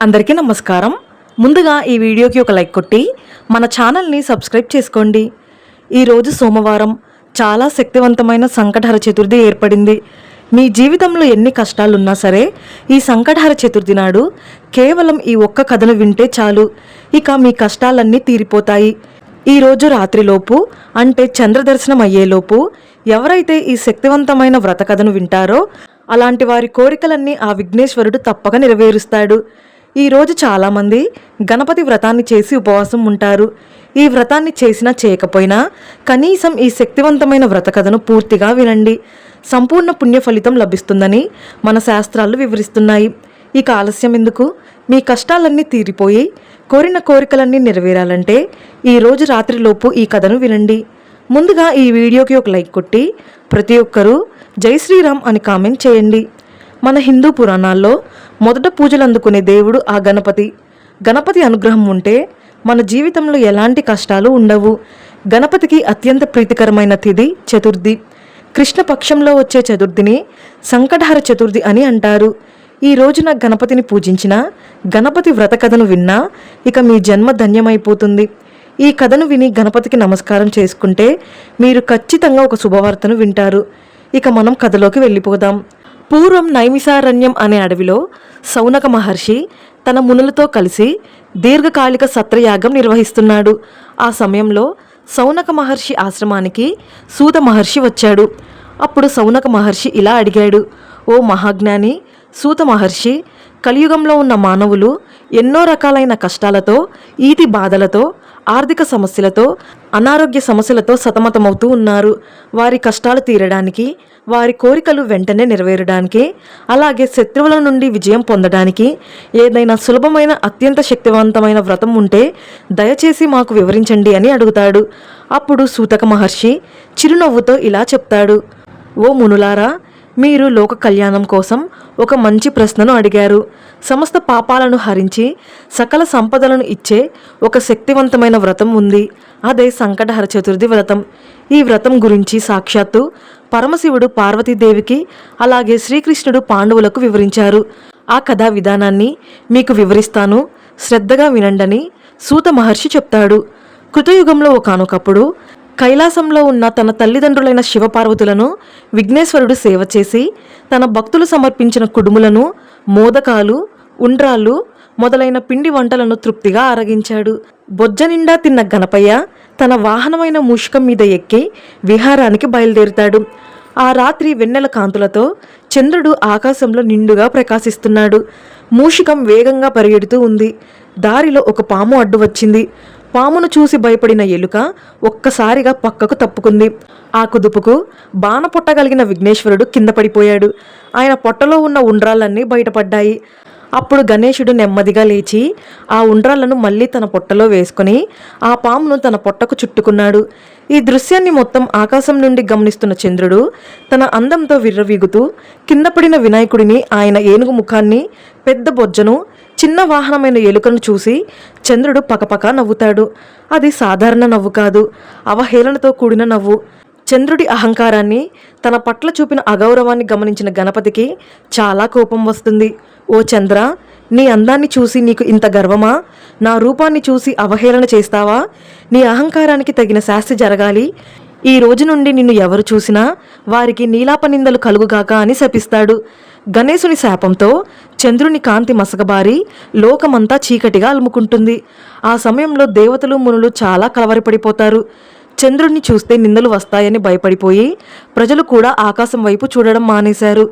అందరికీ నమస్కారం. ముందుగా ఈ వీడియోకి ఒక లైక్ కొట్టి మన ఛానల్ని సబ్స్క్రైబ్ చేసుకోండి. ఈరోజు సోమవారం చాలా శక్తివంతమైన సంకటహర చతుర్థి ఏర్పడింది. మీ జీవితంలో ఎన్ని కష్టాలున్నా సరే ఈ సంకటహర చతుర్థి నాడు కేవలం ఈ ఒక్క కథను వింటే చాలు. ఇక మీ కష్టాలన్నీ తీరిపోతాయి. ఈ రోజు రాత్రిలోపు అంటే చంద్రదర్శనం అయ్యేలోపు ఎవరైతే ఈ శక్తివంతమైన వ్రత కథను వింటారో అలాంటి వారి కోరికలన్నీ ఆ విఘ్నేశ్వరుడు తప్పక నెరవేరుస్తాడు. ఈరోజు చాలామంది గణపతి వ్రతాన్ని చేసి ఉపవాసం ఉంటారు. ఈ వ్రతాన్ని చేసినా చేయకపోయినా కనీసం ఈ శక్తివంతమైన వ్రత కథను పూర్తిగా వినండి. సంపూర్ణ పుణ్య ఫలితం లభిస్తుందని మన శాస్త్రాలు వివరిస్తున్నాయి. ఇక ఆలస్యం ఎందుకు? మీ కష్టాలన్నీ తీరిపోయి కోరిన కోరికలన్నీ నెరవేరాలంటే ఈరోజు రాత్రిలోపు ఈ కథను వినండి. ముందుగా ఈ వీడియోకి ఒక లైక్ కొట్టి ప్రతి ఒక్కరూ జై శ్రీరామ్ అని కామెంట్ చేయండి. మన హిందూ పురాణాల్లో మొదట పూజలు అందుకునే దేవుడు ఆ గణపతి. గణపతి అనుగ్రహం ఉంటే మన జీవితంలో ఎలాంటి కష్టాలు ఉండవు. గణపతికి అత్యంత ప్రీతికరమైన తిథి చతుర్థి. కృష్ణపక్షంలో వచ్చే చతుర్థిని సంకటహర చతుర్థి అని అంటారు. ఈ రోజున గణపతిని పూజించిన గణపతి వ్రత కథను విన్నా ఇక మీ జన్మ ధన్యమైపోతుంది. ఈ కథను విని గణపతికి నమస్కారం చేసుకుంటే మీరు ఖచ్చితంగా ఒక శుభవార్తను వింటారు. ఇక మనం కథలోకి వెళ్ళిపోదాం. పూర్వం నైమిసారణ్యం అనే అడవిలో సౌనక మహర్షి తన మునులతో కలిసి దీర్ఘకాలిక సత్రయాగం నిర్వహిస్తున్నాడు. ఆ సమయంలో సౌనక మహర్షి ఆశ్రమానికి సూత మహర్షి వచ్చాడు. అప్పుడు సౌనక మహర్షి ఇలా అడిగాడు ఓ మహాజ్ఞాని సూత మహర్షి కలియుగంలో ఉన్న మానవులు ఎన్నో రకాలైన కష్టాలతో ఈతి బాధలతో ఆర్థిక సమస్యలతో అనారోగ్య సమస్యలతో సతమతమవుతూ ఉన్నారు. వారి కష్టాలు తీరడానికి వారి కోరికలు వెంటనే నెరవేరడానికి అలాగే శత్రువుల నుండి విజయం పొందడానికి ఏదైనా సులభమైన అత్యంత శక్తివంతమైన వ్రతం ఉంటే దయచేసి మాకు వివరించండి అని అడుగుతాడు. అప్పుడు సూతక మహర్షి చిరునవ్వుతో ఇలా చెప్తాడు. ఓ మునులారా మీరు లోక కళ్యాణం కోసం ఒక మంచి ప్రశ్నను అడిగారు. సమస్త పాపాలను హరించి సకల సంపదలను ఇచ్చే ఒక శక్తివంతమైన వ్రతం ఉంది. అదే సంకటహర చతుర్థి వ్రతం. ఈ వ్రతం గురించి సాక్షాత్తు పరమశివుడు పార్వతీదేవికి అలాగే శ్రీకృష్ణుడు పాండవులకు వివరించారు. ఆ కథా విధానాన్ని మీకు వివరిస్తాను. శ్రద్ధగా వినండని సూత మహర్షి చెప్తాడు. కృతయుగంలో ఒకనొకప్పుడు కైలాసంలో ఉన్న తన తల్లిదండ్రులైన శివపార్వతులను విఘ్నేశ్వరుడు సేవ చేసి తన భక్తులు సమర్పించిన కుడుములను మోదకాలు ఉండ్రాళ్ళు మొదలైన పిండి వంటలను తృప్తిగా ఆరగించాడు. బొజ్జ నిండా తిన్న గణపయ్య తన వాహనమైన మూషికం మీద ఎక్కి విహారానికి బయలుదేరుతాడు. ఆ రాత్రి వెన్నెల కాంతులతో చంద్రుడు ఆకాశంలో నిండుగా ప్రకాశిస్తున్నాడు. మూషికం వేగంగా పరిగెడుతూ ఉంది. దారిలో ఒక పాము అడ్డు వచ్చింది. పామును చూసి భయపడిన ఎలుక ఒక్కసారిగా పక్కకు తప్పుకుంది. ఆ కుదుపుకు బాణ పుట్టగలిగిన విఘ్నేశ్వరుడు కింద పడిపోయాడు. ఆయన పొట్టలో ఉన్న ఉండ్రాలన్నీ బయటపడ్డాయి. అప్పుడు గణేశుడు నెమ్మదిగా లేచి ఆ ఉండ్రాలను మళ్ళీ తన పొట్టలో వేసుకుని ఆ పామును తన పొట్టకు చుట్టుకున్నాడు. ఈ దృశ్యాన్ని మొత్తం ఆకాశం నుండి గమనిస్తున్న చంద్రుడు తన అందంతో విర్రవీగుతూ కింద పడిన వినాయకుడిని ఆయన ఏనుగు ముఖాన్ని పెద్ద బొజ్జను చిన్న వాహనమైన ఎలుకను చూసి చంద్రుడు పకపక నవ్వుతాడు. అది సాధారణ నవ్వు కాదు. అవహేళనతో కూడిన నవ్వు. చంద్రుడి అహంకారాన్ని తన పట్ల చూపిన అగౌరవాన్ని గమనించిన గణపతికి చాలా కోపం వస్తుంది. ఓ చంద్ర నీ అందాన్ని చూసి నీకు ఇంత గర్వమా? నా రూపాన్ని చూసి అవహేళన చేస్తావా? నీ అహంకారానికి తగిన శాస్తి జరగాలి. ఈ రోజు నుండి నిన్ను ఎవరు చూసినా వారికి నీలాపనిందలు కలుగుగాక అని శపిస్తాడు. గణేశుని శాపంతో చంద్రుని కాంతి మసకబారి లోకమంతా చీకటిగా అలుముకుంటుంది. ఆ సమయంలో దేవతలు మునులు చాలా కలవరపడిపోతారు. చంద్రుణ్ణి చూస్తే నిందలు వస్తాయని భయపడిపోయి ప్రజలు కూడా ఆకాశం వైపు చూడడం మానేశారు.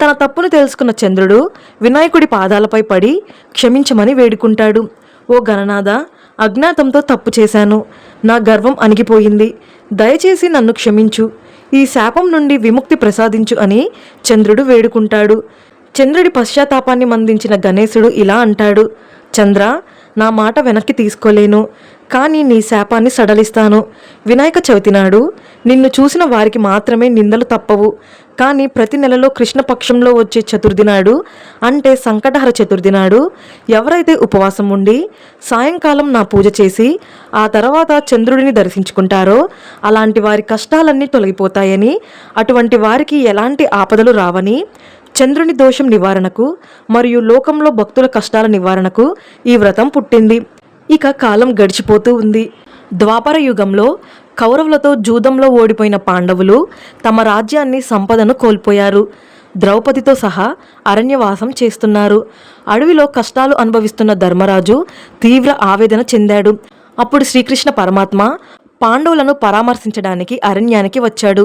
తన తప్పును తెలుసుకున్న చంద్రుడు వినాయకుడి పాదాలపై పడి క్షమించమని వేడుకుంటాడు. ఓ గణనాథ అజ్ఞాతంతో తప్పు చేశాను. నా గర్వం అణిగిపోయింది. దయచేసి నన్ను క్షమించు. ఈ శాపం నుండి విముక్తి ప్రసాదించు అని చంద్రుడు వేడుకుంటాడు. చంద్రుడి పశ్చాత్తాపాన్ని మందించిన గణేశుడు ఇలా అంటాడు. చంద్ర నా మాట వెనక్కి తీసుకోలేను. కానీ నీ శాపాన్ని సడలిస్తాను. వినాయక చవితి నాడు నిన్ను చూసిన వారికి మాత్రమే నిందలు తప్పవు. కానీ ప్రతి నెలలో కృష్ణపక్షంలో వచ్చే చతుర్థి నాడు అంటే సంకటహర చతుర్థి నాడు ఎవరైతే ఉపవాసం ఉండి సాయంకాలం నా పూజ చేసి ఆ తర్వాత చంద్రుడిని దర్శించుకుంటారో అలాంటి వారి కష్టాలన్నీ తొలగిపోతాయని అటువంటి వారికి ఎలాంటి ఆపదలు రావని చంద్రుని దోషం నివారణకు మరియు లోకంలో భక్తుల కష్టాల నివారణకు ఈ వ్రతం పుట్టింది. ఇక కాలం గడిచిపోతూ ఉంది. ద్వాపర యుగంలో కౌరవులతో జూదంలో ఓడిపోయిన పాండవులు తమ రాజ్యాన్ని సంపదను కోల్పోయారు. ద్రౌపదితో సహా అరణ్యవాసం చేస్తున్నారు. అడవిలో కష్టాలు అనుభవిస్తున్న ధర్మరాజు తీవ్ర ఆవేదన చెందాడు. అప్పుడు శ్రీకృష్ణ పరమాత్మ పాండవులను పరామర్శించడానికి అరణ్యానికి వచ్చాడు.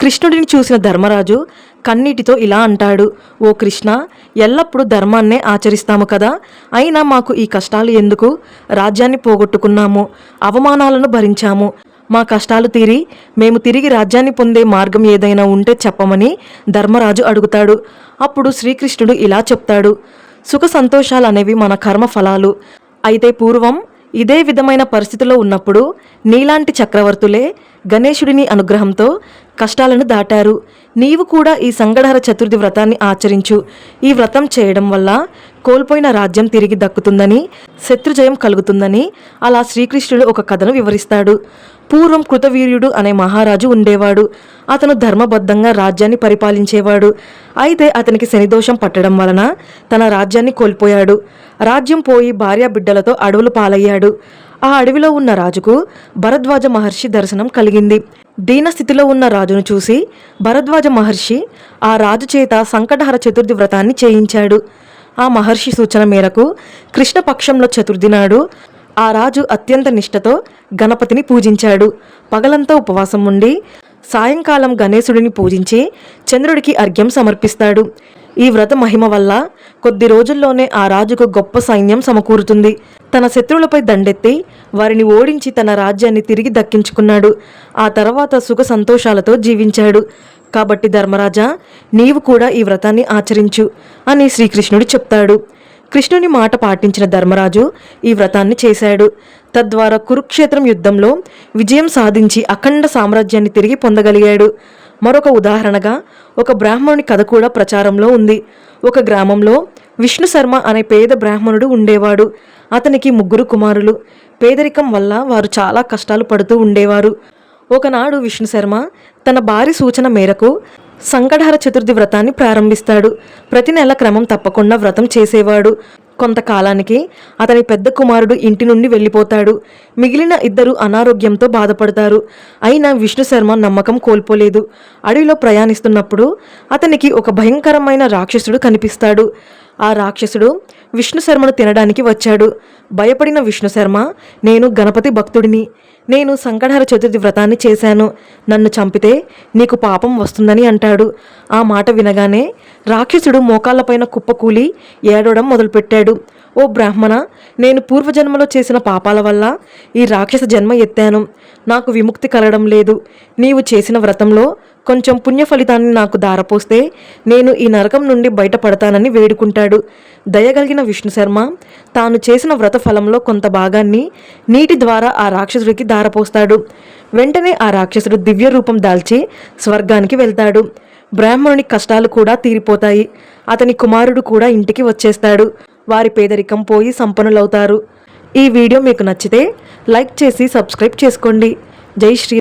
కృష్ణుడిని చూసిన ధర్మరాజు కన్నీటితో ఇలా అంటాడు ఓ కృష్ణ ఎల్లప్పుడూ ధర్మాన్నే ఆచరిస్తాము కదా. అయినా మాకు ఈ కష్టాలు ఎందుకు? రాజ్యాన్ని పోగొట్టుకున్నాము అవమానాలను భరించాము. మా కష్టాలు తీరి మేము తిరిగి రాజ్యాన్ని పొందే మార్గం ఏదైనా ఉంటే చెప్పమని ధర్మరాజు అడుగుతాడు. అప్పుడు శ్రీకృష్ణుడు ఇలా చెప్తాడు సుఖ సంతోషాలు అనేవి మన కర్మ ఫలాలు అయితే పూర్వం ఇదే విధమైన పరిస్థితిలో ఉన్నప్పుడు నీలాంటి చక్రవర్తులే గణేశుడిని అనుగ్రహంతో కష్టాలను దాటారు. నీవు కూడా ఈ సంగడహర చతుర్థి వ్రతాన్ని ఆచరించు. ఈ వ్రతం చేయడం వల్ల కోల్పోయిన రాజ్యం తిరిగి దక్కుతుందని శత్రుజయం కలుగుతుందని అలా శ్రీకృష్ణుడు ఒక కథను వివరిస్తాడు. పూర్వం కృతవీర్యుడు అనే మహారాజు ఉండేవాడు. అతను ధర్మబద్ధంగా రాజ్యాన్ని పరిపాలించేవాడు. అయితే అతనికి శనిదోషం పట్టడం వలన తన రాజ్యాన్ని కోల్పోయాడు. రాజ్యం పోయి భార్య బిడ్డలతో అడవులు పాలయ్యాడు. ఆ అడవిలో ఉన్న రాజుకు భరద్వాజ మహర్షి దర్శనం కలిగింది. దీనస్థితిలో ఉన్న రాజును చూసి భరద్వాజ మహర్షి ఆ రాజు చేత సంకటహర చతుర్థి వ్రతాన్ని చేయించాడు. ఆ మహర్షి సూచన మేరకు కృష్ణపక్షంలో చతుర్థి నాడు ఆ రాజు అత్యంత నిష్టతో గణపతిని పూజించాడు. పగలంతా ఉపవాసం ఉండి సాయంకాలం గణేశుడిని పూజించి చంద్రుడికి అర్ఘ్యం సమర్పిస్తాడు. ఈ వ్రత మహిమ వల్ల కొద్ది రోజుల్లోనే ఆ రాజుకు గొప్ప సైన్యం సమకూరుతుంది. తన శత్రువులపై దండెత్తి వారిని ఓడించి తన రాజ్యాన్ని తిరిగి దక్కించుకున్నాడు. ఆ తర్వాత సుఖ సంతోషాలతో జీవించాడు. కాబట్టి ధర్మరాజా నీవు కూడా ఈ వ్రతాన్ని ఆచరించు అని శ్రీకృష్ణుడు చెప్తాడు. కృష్ణుని మాట పాటించిన ధర్మరాజు ఈ వ్రతాన్ని చేశాడు. తద్వారా కురుక్షేత్రం యుద్ధంలో విజయం సాధించి అఖండ సామ్రాజ్యాన్ని తిరిగి పొందగలిగాడు. మరొక ఉదాహరణగా ఒక బ్రాహ్మణుని కథ కూడా ప్రచారంలో ఉంది. ఒక గ్రామంలో విష్ణు శర్మ అనే పేద బ్రాహ్మణుడు ఉండేవాడు. అతనికి ముగ్గురు కుమారులు. పేదరికం వల్ల వారు చాలా కష్టాలు పడుతూ ఉండేవారు. ఒకనాడు విష్ణు శర్మ తన భార్య సూచన మేరకు సంకటహర చతుర్థి వ్రతాన్ని ప్రారంభిస్తాడు. ప్రతి నెల క్రమం తప్పకుండా వ్రతం చేసేవాడు. కొంతకాలానికి అతని పెద్ద కుమారుడు ఇంటి నుండి వెళ్ళిపోతాడు. మిగిలిన ఇద్దరు అనారోగ్యంతో బాధపడతారు. అయినా విష్ణు శర్మ నమ్మకం కోల్పోలేదు. అడవిలో ప్రయాణిస్తున్నప్పుడు అతనికి ఒక భయంకరమైన రాక్షసుడు కనిపిస్తాడు. ఆ రాక్షసుడు విష్ణు శర్మను తినడానికి వచ్చాడు. భయపడిన విష్ణు శర్మ నేను గణపతి భక్తుడిని. నేను సంకటహర చతుర్థి వ్రతాన్ని చేశాను. నన్ను చంపితే నీకు పాపం వస్తుందని అంటాడు. ఆ మాట వినగానే రాక్షసుడు మోకాళ్ళపైన కుప్పకూలి ఏడవడం మొదలుపెట్టాడు. ఓ బ్రాహ్మణ నేను పూర్వజన్మలో చేసిన పాపాల వల్ల ఈ రాక్షస జన్మ ఎత్తాను. నాకు విముక్తి కలగడం లేదు. నీవు చేసిన వ్రతంలో కొంచెం పుణ్య ఫలితాన్ని నాకు దారపోస్తే నేను ఈ నరకం నుండి బయటపడతానని వేడుకుంటాడు. దయగలిగిన విష్ణు శర్మ తాను చేసిన వ్రత ఫలంలో కొంత భాగాన్ని నీటి ద్వారా ఆ రాక్షసుడికి దారపోస్తాడు వెంటనే ఆ రాక్షసుడు దివ్య రూపం దాల్చి స్వర్గానికి వెళ్తాడు. బ్రాహ్మణుని కష్టాలు కూడా తీరిపోతాయి. అతని కుమారుడు కూడా ఇంటికి వచ్చేస్తాడు. వారి పేదరికం పోయి సంపన్నులవుతారు. ఈ వీడియో మీకు నచ్చితే లైక్ చేసి సబ్స్క్రైబ్ చేసుకోండి. జై శ్రీ